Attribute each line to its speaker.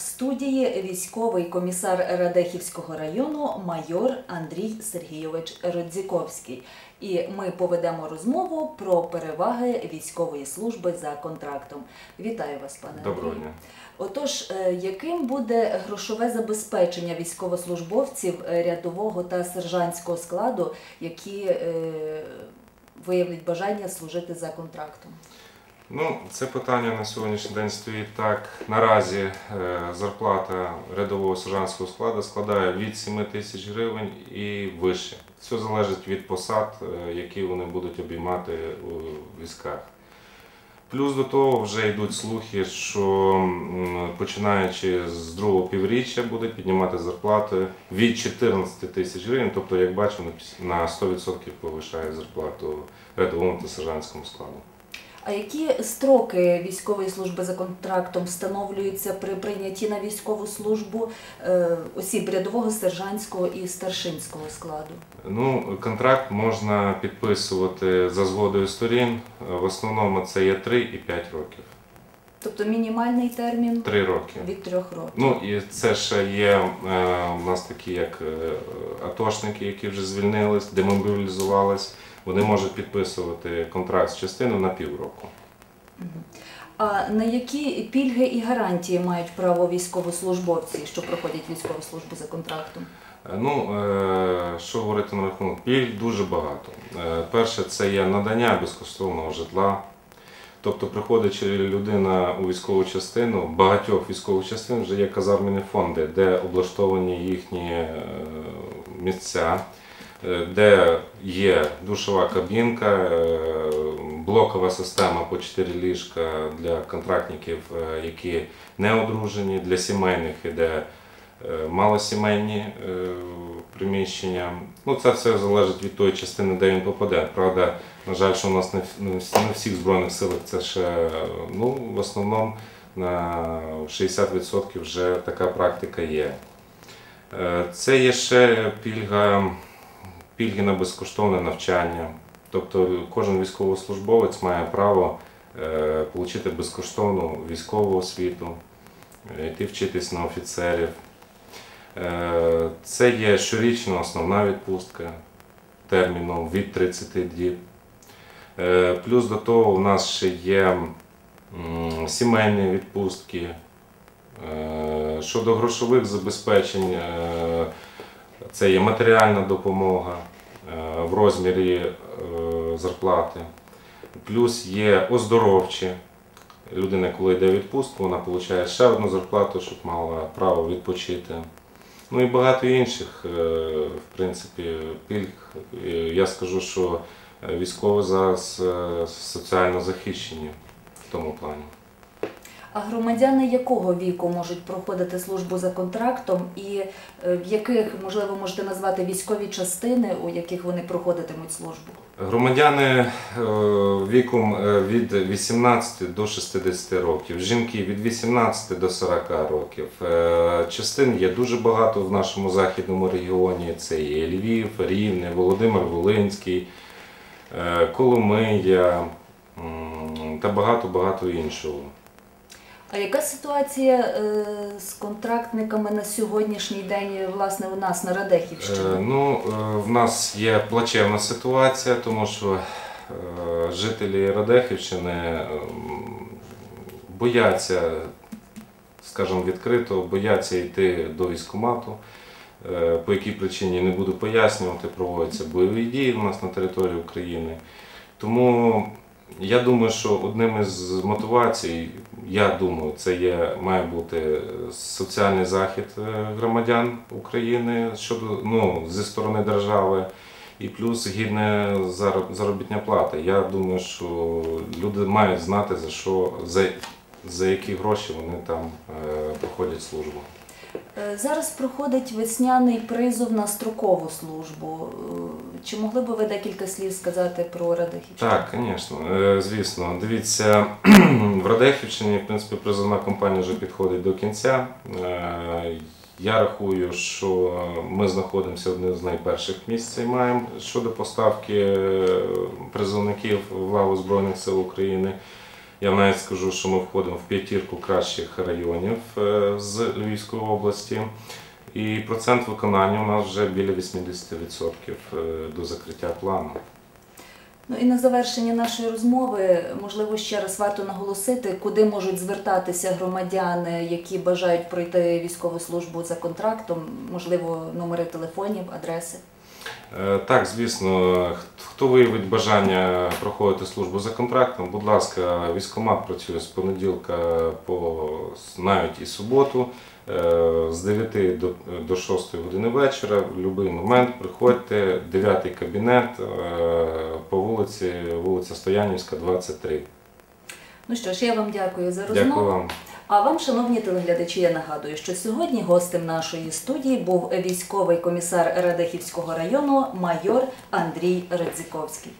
Speaker 1: студії військовий комісар Радехівського району майор Андрій Сергійович Родзіковський. І ми поведемо розмову про переваги військової служби за контрактом. Вітаю вас, пане
Speaker 2: Доброго дня.
Speaker 1: Отож, е, яким буде грошове забезпечення військовослужбовців е, рядового та сержантського складу, які е, виявлять бажання служити за контрактом?
Speaker 2: Ну, це питання на сьогоднішній день стоїть так. Наразі е, зарплата рядового сержантського складу складає від 7 тисяч гривень і вище. Все залежить від посад, е, які вони будуть обіймати у військах. Плюс до того вже йдуть слухи, що починаючи з другого півріччя будуть піднімати зарплати від 14 тисяч гривень, тобто, як бачимо, на 100% повишає зарплату рядовому та сержантському складу.
Speaker 1: А які строки військової служби за контрактом встановлюються при прийнятті на військову службу е, осіб рядового, сержантського і старшинського складу?
Speaker 2: Ну, контракт можна підписувати за згодою сторін. В основному це є 3 і 5 років.
Speaker 1: Тобто мінімальний термін
Speaker 2: 3 роки.
Speaker 1: від трьох років.
Speaker 2: Ну і це ще є е, у нас такі, як е, атошники, які вже звільнились, демобілізувались. Вони можуть підписувати контракт з частиною на півроку.
Speaker 1: А на які пільги і гарантії мають право військовослужбовці, що проходять військову службу за контрактом?
Speaker 2: Е, Ну, е, що говорити на рахунок пільг, дуже багато. Е, Перше, це є надання безкоштовного житла. Тобто, приходячи людина у військову частину, багатьох військових частин вже є казармені фонди, де облаштовані їхні місця, де є душова кабінка, е, блокова система по 4 ліжка для контрактників, е, які не одружені, для сімейних іде е, малосімейні е, приміщення. Ну, це все залежить від тої частини, де він попаде. Правда, на жаль, що у нас не, в- всіх збройних силах це ще е, ну, в основному на 60% вже така практика є. Е, Це є ще пільга, пільги на безкоштовне навчання. Тобто кожен військовослужбовець має право е, отримати безкоштовну військову освіту, е, йти вчитись на офіцерів. Е, Це є щорічна основна відпустка терміном від 30 діб. Плюс до того у нас ще є сімейні відпустки. Щодо грошових забезпечень, це є матеріальна допомога е, в розмірі е, зарплати. Плюс є оздоровчі. Людина, коли йде в відпустку, вона отримує ще одну зарплату, щоб мала право відпочити. Ну і багато інших, е, в принципі, пільг. Я скажу, що військові зараз соціально захищені в тому плані.
Speaker 1: А громадяни якого віку можуть проходити службу за контрактом, і е, в яких, можливо, можете назвати військові частини, у яких вони проходитимуть службу?
Speaker 2: Громадяни е, віком е, від 18 до 60 років, жінки від 18 до 40 років. Частин є дуже багато в нашому західному регіоні. Це є Львів, Рівне, Володимир Волинський, Коломия та багато-багато іншого.
Speaker 1: А яка ситуація е, з контрактниками на сьогоднішній день, власне, у нас на Радехівщині?
Speaker 2: Е, Ну, е, в нас є плачевна ситуація, тому що жителі Радехівщини ем, бояться, скажімо відкрито, бояться йти до військкомату. По якій причині не буду пояснювати, проводяться бойові дії у нас на території України. Тому я думаю, що одним із мотивацій, я думаю, це є, має бути соціальний захід е, громадян України щодо ну, зі сторони держави, і плюс гідна заробітня плата. Я думаю, що люди мають знати за що за, за які гроші вони там е, проходять службу.
Speaker 1: Е, Зараз проходить весняний призов на строкову службу. Е, Чи могли б ви декілька слів сказати про Радехівщину?
Speaker 2: Так, звісно, е, звісно. Дивіться, в Радехівщині, в принципі, призовна кампанія вже підходить до кінця. Я рахую, що ми знаходимося одним з найперших місць займаємо щодо поставки призовників в лаву Збройних сил України. Я навіть скажу, що ми входимо в п'ятірку кращих районів е, з Львівської області. І процент виконання у нас вже біля 80% е, до закриття плану.
Speaker 1: Ну і на завершення нашої розмови, можливо, ще раз варто наголосити, куди можуть звертатися громадяни, які бажають пройти військову службу за контрактом, можливо, номери телефонів, адреси.
Speaker 2: Е, Так, звісно, хто виявить бажання проходити службу за контрактом, будь ласка, військкомат працює з понеділка по навіть і суботу, е, з 9 до, до 6 години вечора. В будь-який момент приходьте, 9 кабінет е, по вулиці, вулиця Стоянівська, 23.
Speaker 1: Ну що ж, я вам дякую за розмову.
Speaker 2: Дякую вам.
Speaker 1: А вам, шановні телеглядачі, я нагадую, що сьогодні гостем нашої студії був військовий комісар Радехівського району майор Андрій Радзіковський.